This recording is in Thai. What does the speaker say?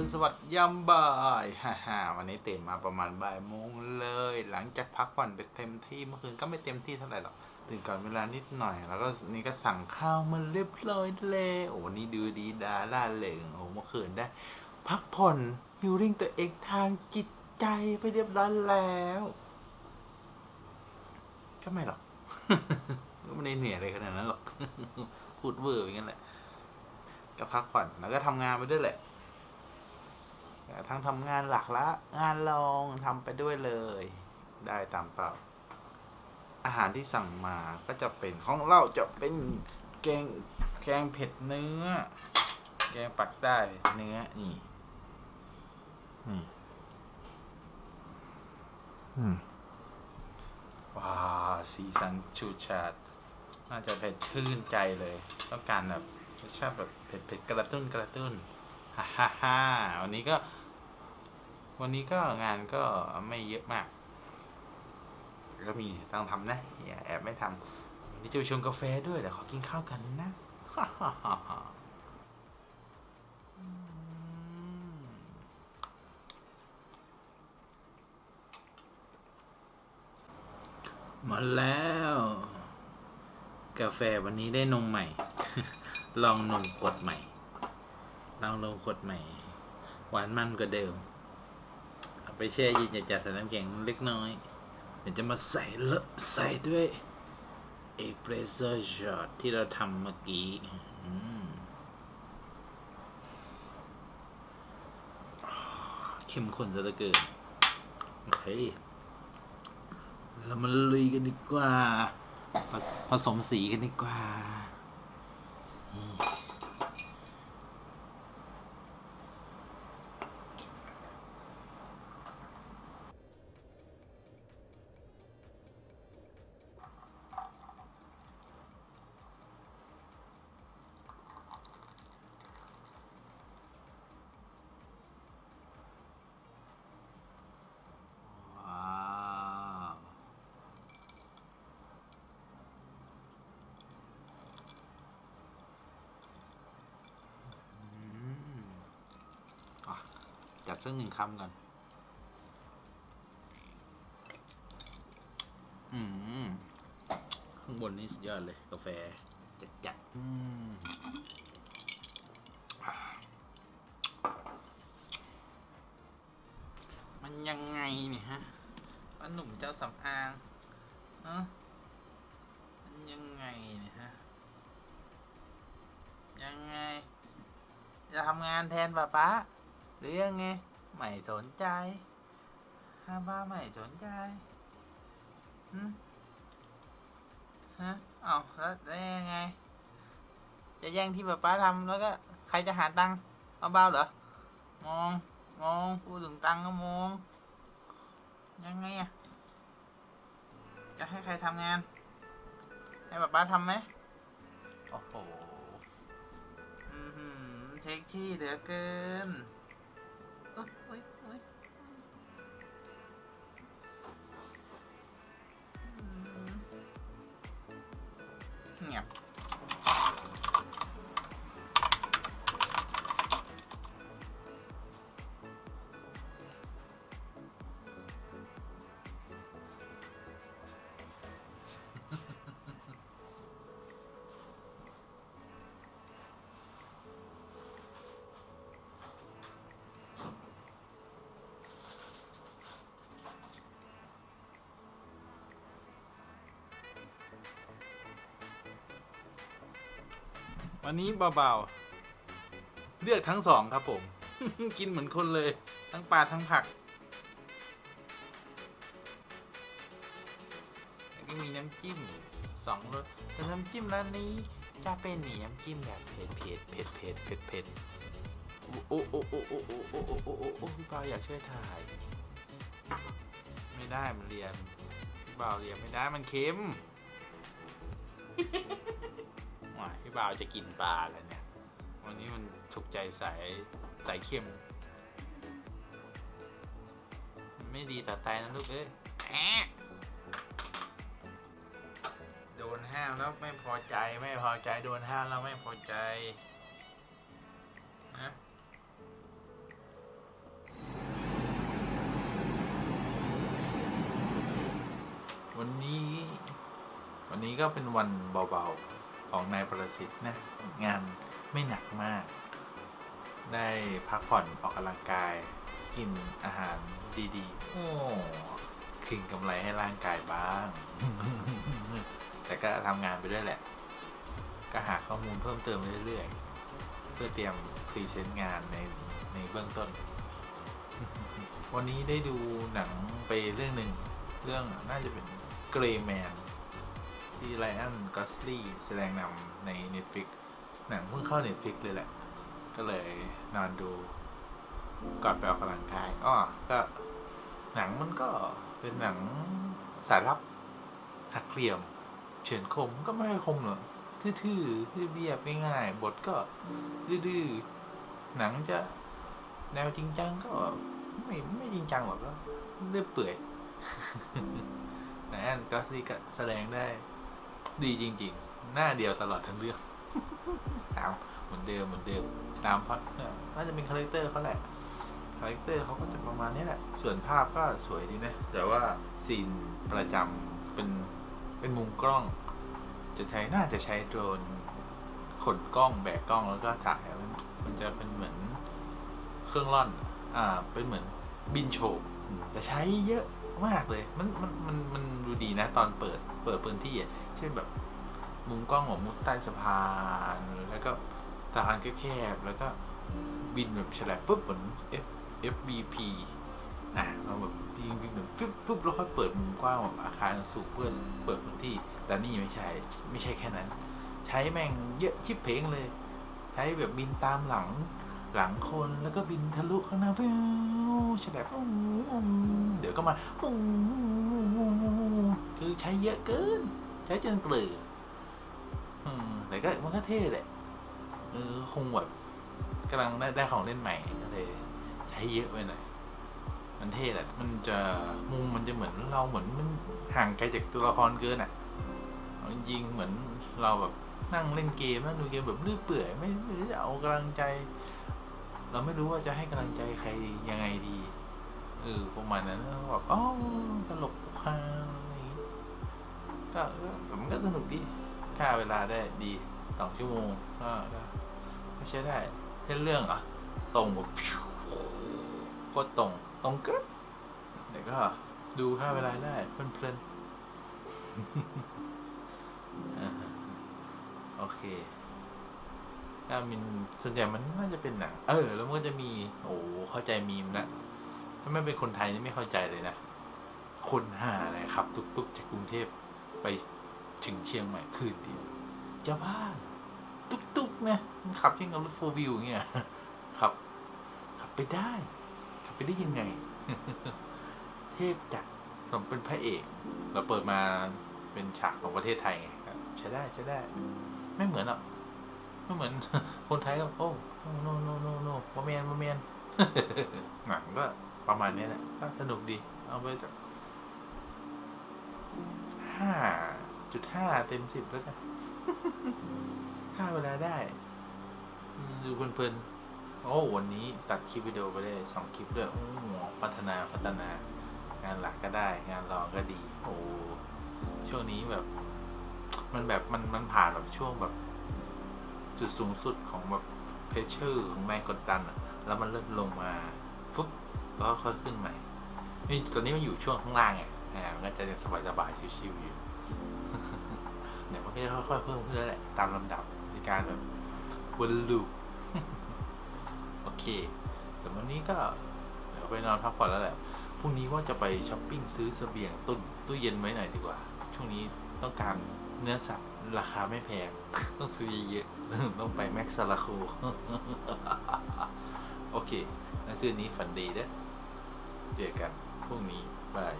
รุณสวัสดิ์ยามบ่ายฮ่าฮ่าวันนี้ตื่นมาประมาณบ่ายโมงเลย หลังจากพักผ่อนไปเต็มที่เมื่อคืนก็ไม่เต็มที่เท่าไหร่หรอก ตื่นก่อนเวลานิดหน่อย แล้วก็นี่ก็สั่งข้าวมาเรียบร้อยเลยโอ้วันนี้ดูดีดาล่าเริงโอ้เมื่อคืนได้ พักผ่อนฮิวริ่งตัวเองทางจิตใจไปเรียบร้อยแล้วก็ไม่หรอกก็ไม่ได้เหนื่อยอะไรขนาดนั้นหรอกพูดเวอร์อย่างนั้นแหละก็พักผ่อนแล้วก็ทำงานไปด้วยแหละ ทั้งทำงานหลักและงานรองทำไปด้วยเลย ได้ตามเป้าอาหารที่สั่งมาก็จะเป็นของเราจะเป็นแกงแกงเผ็ดเนื้อ แกงปักใต้เนื้อนี่นี่อืมว้าสีสันชูชาดน่าจะเผ็ดชื่นใจเลยต้องการแบบชาติแบบเผ็ดเผ็ดกระตุ้นกระตุ้นฮ่าฮ่าฮ่าวันนี้ก็ วันนี้ก็งานก็ไม่เยอะมาก ก็มีต้องทำนะอย่าแอบไม่ทำวันนี้จะไปชงกาแฟด้วยเดี๋ยวขอกินข้าวกันนะฮ่าฮ่าฮ่ามาแล้ว กาแฟวันนี้ได้นมใหม่ ลองนมขวดใหม่ ลองนมขวดใหม่ หวานมันกว่าเดิม ไปแช่เย็นอย่าจัดใส่น้ำแข็งเล็กน้อย เดี๋ยวจะมาใส่เลอะใส่ด้วยเอสเปรสโซ่ช็อตที่เราทำเมื่อกี้เข้มข้นซะเหลือเกินโอเคเรามาลุยกันดีกว่า ผสผสมสีกันดีกว่า จัดสักหนึ่งคำก่อน อืม ข้างบนนี่สุดยอดเลย กาแฟ จัดจัดอืมมันยังไงเนี่ยฮะป้าหนุ่มเจ้าสำอางเนาะมันยังไงเนี่ยฮะ ยังไง จะทำงานแทนป้าป๊า หรือยังไงไม่สนใจห้าบ้าไม่สนใจฮะเอาแล้วได้ยังไง จะแย่งที่ป้าป๊าทำแล้วก็ใครจะหาตังค์เอาบ้าเหรอ มอง มองพูดถึงตังค์ก็มอง ยังไงอะจะให้ใครทำงาน ให้ป้าป้าทำไหมโอ้โหอือหือเทคที่เหลือเกิน нет. วันนี้เบาๆ เลือกทั้งสองครับผม กินเหมือนคนเลย ทั้งปลาทั้งผักแล้วก็มีน้ำจิ้มสองรสแต่น้ำจิ้มร้านนี้จะเป็นหนีน้ำจิ้มแบบเผ็ดเผ็ดเผ็ดเผ็ดเผ็ดเผ็ดโอ้โอ้โอ้โอ้โอ้โอ้โอ้โอ้โอ้โอ้พี่เปาอยากช่วยถ่าย ไม่ได้มันเรียนพี่เปาเรียนไม่ได้มันเค็ม หน่อพี่บ่าวจะกินปลาแล้วเนี่ย วันนี้มันถูกใจสายสายเค็มไม่ดีต่อไตนะลูกเอ้ยโดนห้ามแล้วไม่พอใจไม่พอใจโดนห้ามแล้วไม่พอใจนะวันนี้ วันนี้ก็เป็นวันเบาๆ ของนายประสิทธิ์นะงานไม่หนักมาก ได้พักผ่อนออกกำลังกาย กินอาหารดีๆ โอ้คืนกำไรให้ร่างกายบ้าง แต่ก็ทำงานไปด้วยแหละ ก็หาข้อมูลเพิ่มเติมเรื่อยๆ เพื่อเตรียมพรีเซนต์งานในในเบื้องต้น วันนี้ได้ดูหนังไปเรื่องหนึ่ง เรื่องน่าจะเป็นเกรย์แมน ที่ไลออนกอสลี่แสดงนำใน Netflix หนังเพิ่งเข้า Netflix เลยแหละ ก็เลยนอนดูก่อนไปออกกำลังกายอ้อก็หนังมันก็เป็นหนังสายลับหักเหลี่ยม เฉือนคมก็ไม่ค่อยคมหรอกทื่อๆเรียบๆง่ายๆบทก็ดื้อๆหนังจะแนวจริงจังก็ไม่ไม่จริงจังหรอกก็เรื่อยเปื่อยนะแอนก็ซี่ก็แสดงได้ ดีจริง ๆ หน้าเดียวตลอดทั้งเรื่องตามเหมือนเดิมเหมือนเดิมตามเพราะเนี่ยน่าจะเป็นคาแรคเตอร์เขาแหละคาแรคเตอร์เขาก็จะประมาณนี้แหละ ส่วนภาพก็สวยดีนะ แต่ว่าซีนประจำเป็นเป็นมุมกล้อง จะใช้น่าจะใช้โดรนขนกล้องแบกกล้องแล้วก็ถ่ายมันมันจะเป็นเหมือนเครื่องร่อน อ่า เป็นเหมือนบินโฉบอืมแต่ใช้เยอะ มากเลย มันมันมันมันดูดีนะ ตอนเปิดเปิดพื้นที่อะเช่นแบบ มุมกล้องของมุดใต้สะพานแล้วก็สะพานแคบๆแล้วก็บินแบบฉลับปุ๊บเหมือน F FBP อะเราแบบยิงบินแบบฟึบฟึบแล้วค่อยเปิดมุมกว้างแบบอาคารสูงเพื่อเปิดพื้นที่ แต่นี่ไม่ใช่ไม่ใช่แค่นั้น ใช้แม่งเยอะชิบเพลงเลย ใช้แบบบินตามหลัง หลังคนแล้วก็บินทะลุข้างหน้าฟิวฉลับเดี๋ยวก็มาฟูคือใช้เยอะเกิน ใช้จนเกลืออืมแต่ก็มันก็เท่แหละเออคงแบบกำลังได้ได้ของเล่นใหม่ก็เลยใช้เยอะไปหน่อยมันเท่แหละ มันจะมุมมันจะเหมือนเราเหมือนมันห่างไกลจากตัวละครเกินอะจริงเหมือนเราแบบนั่งเล่นเกมนั่งดูเกมแบบลื่อเปื่อยไม่ไม่รู้จะเอากำลังใจ เราไม่รู้ว่าจะให้กำลังใจใครยังไงดีเออประมาณนั้นแล้วก็แบบอ๋อตลกฮาอะไรอย่างงี้ก็เออมันก็สนุกดีค่าเวลาได้ดีสองชั่วโมงก็ก็ใช้ได้เส้นเรื่องอะ ตรงแบบโคตรตรงตรงเกินแต่ก็ดูค่าเวลาได้เพลินๆโอเค ถ้ามินส่วนใหญ่มันน่าจะเป็นหนังเออ แล้วมันก็จะมี โอ้เข้าใจมีมละถ้าไม่เป็นคนไทยนี่ไม่เข้าใจเลยนะ คนหาอะไรครับตุกๆจากกรุงเทพไปถึงเชียงใหม่คืนเดียวจะบ้าเหรอตุกๆเนี่ยมันขับยังกับรถโฟวิวเงี้ยขับ ขับไปได้ ขับไปได้ยังไง เทพจัดสมเป็นพระเอก เราเปิดมาเป็นฉากของประเทศไทยไงใช้ได้ใช้ได้ ไม่เหมือนหรอก ไม่เหมือนคนไทยก็โอ้โนโนโนโนโมเมนโมเมนหนังก็ประมาณนี้แหละก็สนุกดี เอาไปสักห้าจุดห้าเต็มสิบแล้วกันค่าเวลาได้ดูเพลินๆโอ้วันนี้ตัดคลิปวิดีโอไปได้สองคลิปด้วยโอ้พัฒนาพัฒนา งานหลักก็ได้ งานรองก็ดี โอ้ช่วงนี้แบบ มันแบบมันมันผ่านแบบช่วงแบบ จุดสูงสุดของแบบเพชเชอร์ของแรงกดดันอะแล้วมันเริ่มลงมาปุ๊บแล้วก็ค่อยขึ้นใหม่นี่ตอนนี้มันอยู่ช่วงข้างล่างไงอ่ามันก็จะยังสบายๆชิวๆอยู่เดี๋ยวมันก็จะค่อยๆเพิ่มขึ้นแล้วแหละตามลำดับในการแบบวนลูปโอเคเดี๋ยววันนี้ก็เดี๋ยวไปนอนพักผ่อนแล้วแหละพรุ่งนี้ว่าจะไปช้อปปิ้งซื้อเสบียงตุนตู้เย็นไว้หน่อยดีกว่า ช่วงนี้ต้องการเนื้อสัตว์ราคาไม่แพง ต้องซื้อเยอะๆ ต้องไปแม็กซ์ซาลาคู โอเค คืนนี้ฝันดีเด้อเจอกันพรุ่งนี้บาย